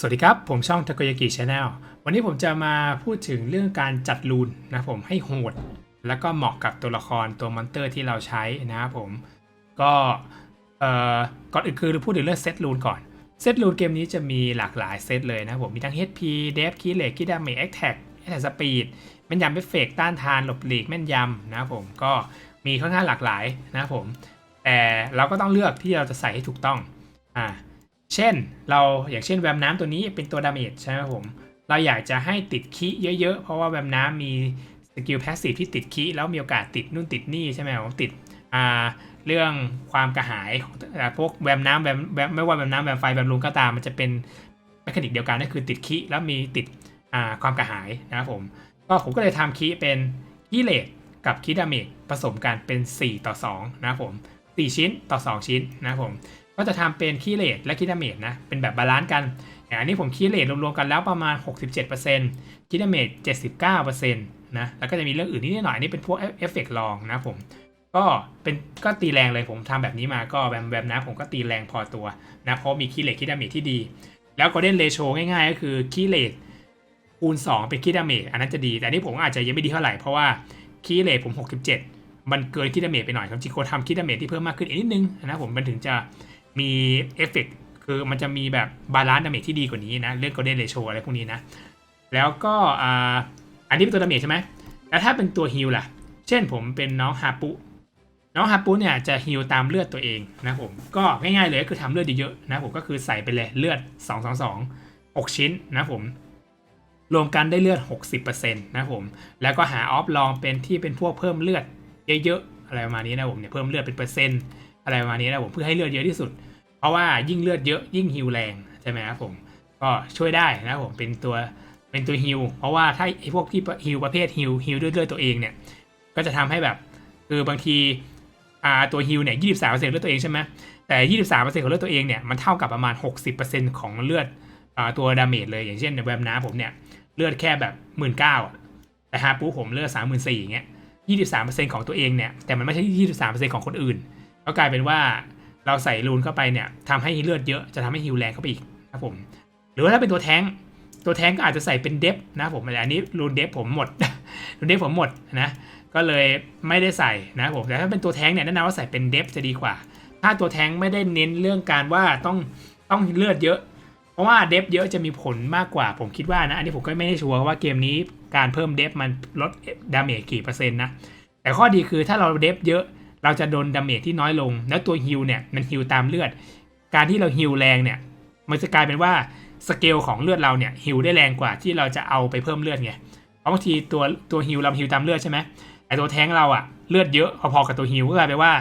สวัสดีครับ ผมช่อง t a k o y a k i Channel วันนี้ผมจะมาพูดถึงเรื่องการจัดรูนนะผมให้โหด แล้วก็เหมาะกับตัวละครตัวมอนเตอร์ที่เราใช้นะครับผม ก็เอ่อก่อนอื่นคือพูดถึงเรื่องเซตรูนก่อน เซตรูนเกมนี้จะมีหลากหลายเซตเลยนะผมมีทั้ง HP d e f คีเลกคีดาเมจ Attack Attack Speed แม่นยำเอฟเฟกต้านทานหลบหลีกแม่นยำนะผมก็มีค่อนข้างหลากหลายนะผมแต่เราก็ต้องเลือกที่เราจะใส่ให้ถูกต้องอ่า เช่นเราอย่างเช่นแวมน้ำตัวนี้เป็นตัวดาเมจใช่ไหมผม เราอยากจะให้ติดคีเยอะๆ เพราะว่าแวมน้ำมีสกิลแพสซีฟที่ติดคีแล้วมีโอกาสติดนู่นติดนี่ใช่ไหมผมติดอ่าเรื่องความกระหายของอ่พวกแวมน้ำแวมแวไม่ว่าแวมน้ำแวมไฟแวมลุงก็ตามมันจะเป็นแมคานิกเดียวกันก็คือติดคีแล้วมีติดอ่าความกระหายนะครับผมก็ผมก็เลยทำคีเป็นคีเลตกับคีดาเมจผสมกันเป็น 4 ต่อ 2 นะครับผม 4 ชิ้นต่อ 2 ชิ้นนะครับผม ก็จะทำเป็นคีเลตและคีดาเมจนะ เป็นแบบบาลานซ์กัน อย่างอันนี้ผมคีเลตรวมๆกันแล้วประมาณ 67%คีดาเมจ79%นะ แล้วก็จะมีเรื่องอื่นนิดหน่อยอันนี่เป็นพวกเอฟเฟกต์ลองนะผม ก็เป็นก็ตีแรงเลยผมทำแบบนี้มาก็แบบแบบนะผมก็ตีแรงพอตัวนะ เพราะมีคีเลตคีดาเมจที่ดี แล้วก็เด่นเรโชง่ายๆ ก็คือคีเลตคูณ 2 เป็นคีดาเมจอันนั้นจะดี แต่นนี้ผมอาจจะยังไม่ดีเท่าไหร่เพราะว่าคีเลตผม 67 มันเกินคีดาเมจไปหน่อยครับจริงๆควรทำคีดาเมจที่เพิ่มมากขึ้นอีกนิดนึงนะผมมันถึงจะ มีเอฟเฟกคือมันจะมีแบบบาลานซ์ดาเมจที่ดีกว่านี้นะ เรื่อง golden ratio อะไรพวกนี้นะ แล้วก็อ่าอันนี้เป็นตัวดาเมจใช่ไหมแล้วถ้าเป็นตัวฮิลล่ะ เช่นผมเป็นน้องฮาปุ น้องฮาปุเนี่ยจะฮิลตามเลือดตัวเองนะผม ก็ง่ายๆเลยก็คือทำเลือดเยอะๆนะผมก็คือใส่ไปเลยเลือด 2 2 2 6 ชิ้นนะผม รวมกันได้เลือด 60%นะผม แล้วก็หาออฟลองเป็นที่เป็นพวกเพิ่มเลือดเยอะๆอะไรประมาณนี้นะผมเนี่ยเพิ่มเลือดเป็นเปอร์เซ็นต์ อะไรประมาณนี้นะผมเพื่อให้เลือดเยอะที่สุด เพราะว่ายิ่งเลือดเยอะยิ่งฮิลแรงใช่ไหมครับผมก็ช่วยได้นะครับผมเป็นตัวเป็นตัวฮิลเพราะว่าถ้าไอ้พวกที่ฮิลประเภทฮิลฮิลด้วยเลือดตัวเองเนี่ยก็จะทำให้แบบคือบางทีอ่าตัวฮิลเนี่ยยี่สิบสามเปอร์เซ็นต์เลือดตัวเองใช่ไหมแต่ยี่สิบสามเปอร์เซ็นต์ของเลือดตัวเองเนี่ยมันเท่ากับประมาณหกสิบเปอร์เซ็นต์ของเลือดอ่าตัวดาเมจเลยอย่างเช่นในแวมน้ำผมเนี่ยเลือดแค่แบบหมื่นเก้าแต่ฮาปูผมเลือดสามหมื่นสี่อย่างเงี้ยยี่สิบสามเปอร์เซ็นต์ของตัวเองเนี่ยแต่มันไม่ใช่ยี่สิบสามเปอร์เซ็นต์ของคนอื่น ก็กลายเป็นว่าเราใส่รูนเข้าไปเนี่ยทำให้เลือดเยอะจะทำให้ฮิลแรงเข้าไปอีกนะครับผม หรือว่าถ้าเป็นตัวแท้งตัวแท้งก็อาจจะใส่เป็นเดฟนะผมแต่อันนี้รูนเดฟผมหมดรูนเดฟผมหมดนะก็เลยไม่ได้ใส่นะผมแต่ถ้าเป็นตัวแท้งเนี่ยแนะนำว่าใส่เป็นเดฟจะดีกว่า ถ้าตัวแท้งไม่ได้เน้นเรื่องการว่าต้องต้องเลือดเยอะ เพราะว่าเดฟเยอะจะมีผลมากกว่า ผมคิดว่านะอันนี้ผมก็ไม่ได้ชัวร์ว่าเกมนี้การเพิ่มเดฟมันลดดาเมจกี่เปอร์เซ็นต์นะแต่ข้อดีคือถ้าเราเดฟเยอะ เราจะโดนดาเมจที่น้อยลง แล้วตัวฮิลเนี่ยมันฮิลตามเลือด การที่เราฮิลแรงเนี่ยมันจะกลายเป็นว่าสเกลของเลือดเราเนี่ยฮิลได้แรงกว่าที่เราจะเอาไปเพิ่มเลือดไงเพราะบางทีตัวตัวฮิลเราฮิลตามเลือดใช่ไหมแต่ตัวแท้งเราอะเลือดเยอะพอๆกับตัวฮิลก็กลายเป็นว่า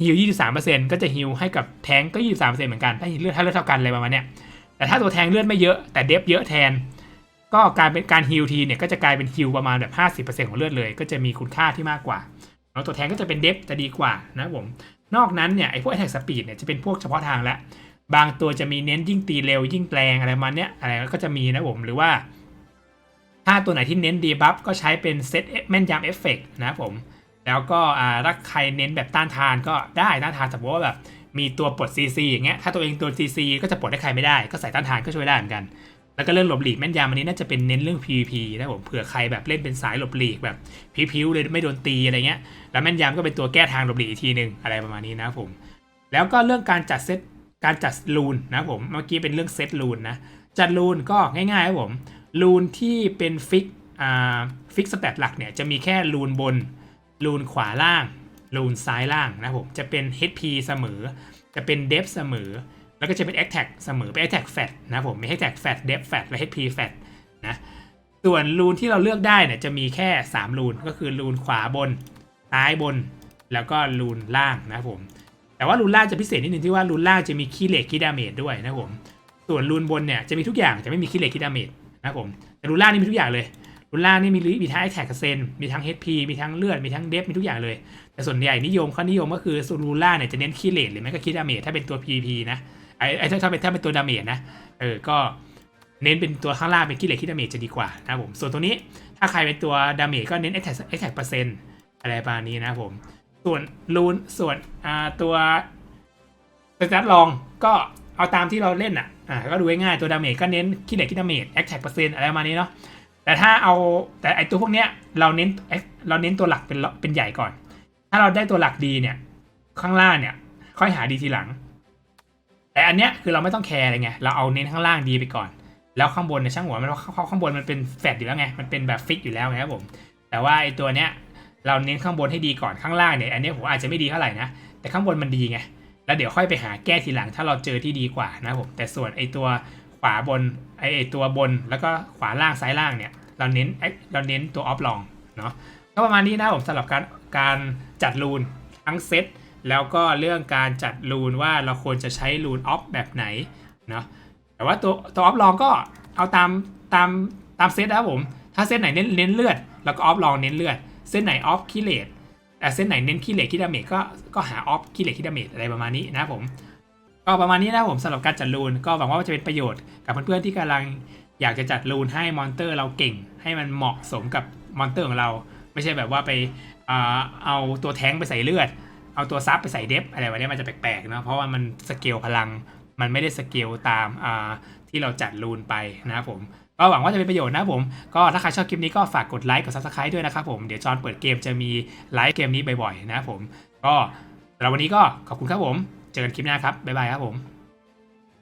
ฮิล23%ก็จะฮิลให้กับแท้งก็ 23%เหมือนกันถ้าเลือดถ้าเลือดเท่ากันอะไรประมาณเนี้ยแต่ถ้าตัวแทงเลือดไม่เยอะแต่เดฟเยอะแทน ก็การเป็นการฮิลทีเนี่ยก็จะกลายเป็นฮิลประมาณแบบ 50%ของเลือดเลย ก็จะมีคุณค่าที่มากกว่า แล้วตัวแทงก็จะเป็นเดฟจะดีกว่านะผม นอกนั้นเนี่ยไอพวก attack speed เนี่ยจะเป็นพวกเฉพาะทางแล้วบางตัวจะมีเน้นยิ่งตีเร็วยิ่งแปลงอะไรมาเนี้ยอะไรก็จะมีนะผมหรือว่า ถ้าตัวไหนที่เน้นดีบัฟก็ใช้เป็นเซตแม่นยำเอฟเฟกนะผม แล้วก็อ่าถ้าใครเน้นแบบต้านทานก็ได้ต้านทานสมมติว่าแบบมีตัวปลด CC อย่างเงี้ยถ้าตัวเองตัว CC ก็จะปลดให้ใครไม่ได้ก็ใส่ต้านทานก็ช่วยได้เหมือนกัน แล้วก็เรื่องหลบหลีกแม่นยำอันนี้น่าจะเป็นเน้นเรื่อง PVP นะผมเผื่อใครแบบเล่นเป็นสายหลบหลีกแบบพิวๆเลยไม่โดนตีอะไรเงี้ยแล้วแม่นยำก็เป็นตัวแก้ทางหลบหลีกอีกทีหนึ่งอะไรประมาณนี้นะผม แล้วก็เรื่องการจัดเซตการจัดรูนนะผมเมื่อกี้เป็นเรื่องเซตรูนนะจัดรูนก็ง่ายๆครับผมรูนที่เป็นฟิกอ่าฟิกสแตทหลักเนี่ยจะมีแค่รูนบนรูนขวาล่างรูนซ้ายล่างนะผมจะเป็น HP เสมอ จะเป็น d e f เสมอ แล้วก็จะเป็น Attack เสมอเป็น Attack Fat นะผมมี Attack Fat d e f Fat และ HP Fat นะส่วนรูนที่เราเลือกได้เนี่ยจะมีแค่ 3 รูนก็คือรูนขวาบนซ้ายบน แล้วก็รูนล่างนะผมแต่ว่ารูนล่างจะพิเศษนิดนึงที่ว่ารูนล่างจะมีคีเลกคีดาเมจด้วยนะผมส่วนรูนบนเนี่ยจะมีทุกอย่างจะไม่มีคีเลกคีดาเมจนะผมแต่รูนล่างนี่มีทุกอย่างเลยรูนล่างนี่มีมีทั้งไอแท็กเซนมีทั้ง HP มีทั้งเลือดมีทั้งเดฟมีทุกอย่างเลย แต่ส่วนใหญ่นิยมเขานิยมก็คือรูนล่างเนี่ยจะเน้นคีเลตหรือไม่ก็คีดาเมจถ้าเป็นตัว PVP นะ ไอ้ไอ้ถ้าถ้าเป็นถ้าเป็นตัวดาเมจนะ เออ ก็เน้นเป็นตัวข้างล่างเป็นคีเลตคีดาเมจจะดีกว่านะผม ส่วนตัวนี้ถ้าใครเป็นตัวดาเมจก็เน้นไอแท็กไอแท็กเปอร์เซ็นต์อะไรประมาณนี้นะผม ส่วนรูนส่วนอ่าตัวสแตทลองก็เอาตามที่เราเล่นอะ อ่า ก็ดูง่ายๆตัวดาเมจก็เน้นคิดเหล็กคิดดาเมจแอคแท็กเปอร์เซ็นต์อะไรประมาณนี้เนาะ แต่ถ้าเอาแต่ไอตัวพวกเนี้ยเราเน้นเราเน้นตัวหลักเป็นเป็นใหญ่ก่อน ถ้าเราได้ตัวหลักดีเนี่ยข้างล่างเนี่ยค่อยหาดีทีหลัง แต่อันเนี้ยคือเราไม่ต้องแคร์อะไรไงเราเอาเน้นข้างล่างดีไปก่อน แล้วข้างบนเนี่ยช่างหัวมันเข้างบนมันเป็นแฟดอยู่แล้วไงมันเป็นแบบฟิกอยู่แล้วไงครับผม แต่ว่าไอตัวเนี้ยเราเน้นข้างบนให้ดีก่อนข้างล่างเนี่ยอันเนี้ยผมอาจจะไม่ดีเท่าไหร่นะแต่ข้างบนมันดีไงแล้วเดี๋ยวค่อยไปหาแก้ทีหลังถ้าเราเจอที่ดีกว่านะผมแต่ส่วนไอตัวขวาบนไอไอตัวบนแล้วก็ขวาล่างซ้ายล่างเนี่ยเราเน้นไอเราเน้นตัวออฟลองเนาะก็ประมาณนี้นะผมสำหรับการการจัดรูนทั้งเซต แล้วก็เรื่องการจัดรูนว่าเราควรจะใช้รูนออฟแบบไหนเนาะแต่ว่าตัวตัวออฟลองก็เอาตามตามตามเซตนะครับผม ถ้าเซตไหนเน้นเน้นเลือด แล้วก็ออฟลองเน้นเลือด เซตไหนออฟคิเลตแต่เส้นไหนเน้นขี้เล็กขี้ดาเมจก็ก็หาออฟขี้เล็กขี้ดาเมจอะไรประมาณนี้นะครับผมก็ประมาณนี้นะครับผมสำหรับการจัดรูนก็หวังว่าจะเป็นประโยชน์กับเพื่อนๆที่กำลังอยากจะจัดรูนให้มอนเตอร์เราเก่ง ให้มันเหมาะสมกับมอนเตอร์ของเรา ไม่ใช่แบบว่าไปอ่าเอาตัวแท้งไปใส่เลือด เอาตัวซับไปใส่เดฟอะไรแบบนี้มันจะแปลกๆเนาะเพราะว่ามันสเกลพลัง มันไม่ได้สเกลตามอ่าที่เราจัดรูนไปนะครับผมก็หวังว่าจะเป็นประโยชน์นะผม ก็ถ้าใครชอบคลิปนี้ก็ฝากกดไลค์กด subscribe ด้วยนะครับผม เดี๋ยวจอนเปิดเกมจะมีไลฟ์เกมนี้บ่อยๆ นะครับผม ก็สำหรับวันนี้ก็ขอบคุณครับผม เจอกันคลิปหน้าครับ บ๊ายบายครับผม